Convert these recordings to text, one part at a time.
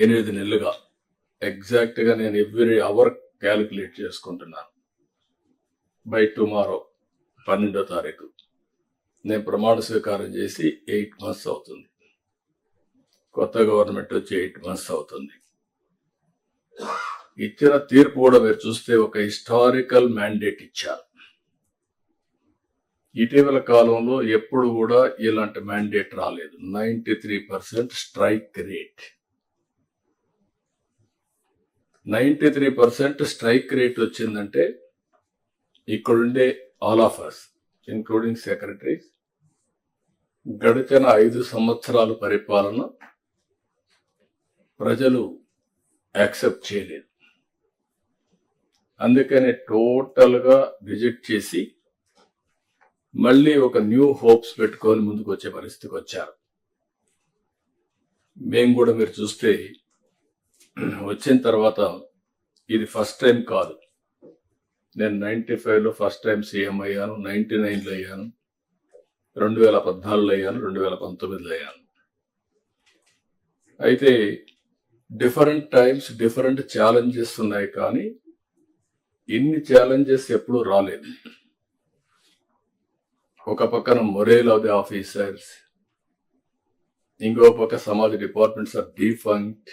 ఎనిమిది నెలలుగా. ఎగ్జాక్ట్గా నేను ఎవ్రీ అవర్ క్యాలిక్యులేట్ చేసుకుంటున్నాను. బై టుమారో పన్నెండో తారీఖు. నేను ప్రమాణ స్వీకారం చేసి ఎయిట్ మంత్స్ అవుతుంది. కొత్త గవర్నమెంట్ వచ్చి ఎయిట్ మంత్స్ అవుతుంది. ఇచ్చిన తీర్పు కూడా మీరు చూస్తే ఒక హిస్టారికల్ మ్యాండేట్ ఇచ్చారు. ఇటీవల కాలంలో ఎప్పుడు కూడా ఇలాంటి మ్యాండేట్ రాలేదు. Ninety three percent strike rate ninety three percent strike rate వచ్చిందంటే ఇక్కడుండే all of us including secretaries గడిచిన ఐదు సంవత్సరాల పరిపాలన ప్రజలు యాక్సెప్ట్ చేయలేదు. అందుకని టోటల్గా రిజెక్ట్ చేసి మళ్ళీ ఒక న్యూ హోప్స్ పెట్టుకొని ముందుకు వచ్చే పరిస్థితికి వచ్చారు. మేము కూడా మీరు చూస్తే వచ్చిన తర్వాత ఇది ఫస్ట్ టైం కాదు. నేను నైంటీ ఫైవ్లో ఫస్ట్ టైం సీఎం అయ్యాను నైంటీ నైన్లో అయ్యాను రెండు వేల పద్నాలుగులో అయ్యాను రెండు వేల పంతొమ్మిదిలో అయ్యాను. అయితే డిఫరెంట్ టైమ్స్ డిఫరెంట్ ఛాలెంజెస్ ఉన్నాయి కానీ ఇన్ని ఛాలెంజెస్ ఎప్పుడూ రాలేదు. ఒక పక్కన మొరేల్ ఆఫ్ ది ఆఫీసర్స్ ఇంకో పక్క సమాజ డిపార్ట్మెంట్స్ ఆర్ డిఫంక్ట్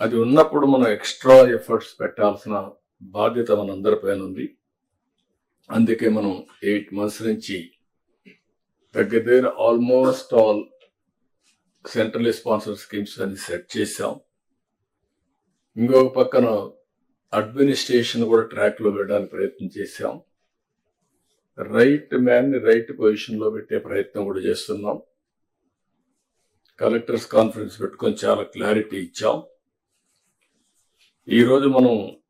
అది ఉన్నప్పుడు మనం ఎక్స్ట్రా ఎఫర్ట్స్ పెట్టాల్సిన బాధ్యత మనందరిపైన ఉంది. అందుకే మనం ఎయిట్ మంత్స్ నుంచి దగ్గర దగ్గర almost all central sponsor schemes అని సెట్ చేసాం ఇంకొక పక్కన అడ్మినిస్ట్రేషన్ కూడా ట్రాక్లో పెట్టడానికి ప్రయత్నం చేశాం. రైట్ మ్యాన్ని రైట్ పొజిషన్లో పెట్టే ప్రయత్నం కూడా చేస్తున్నాం. కలెక్టర్స్ కాన్ఫరెన్స్ పెట్టుకొని చాలా క్లారిటీ ఇచ్చాం. ఈరోజు మనం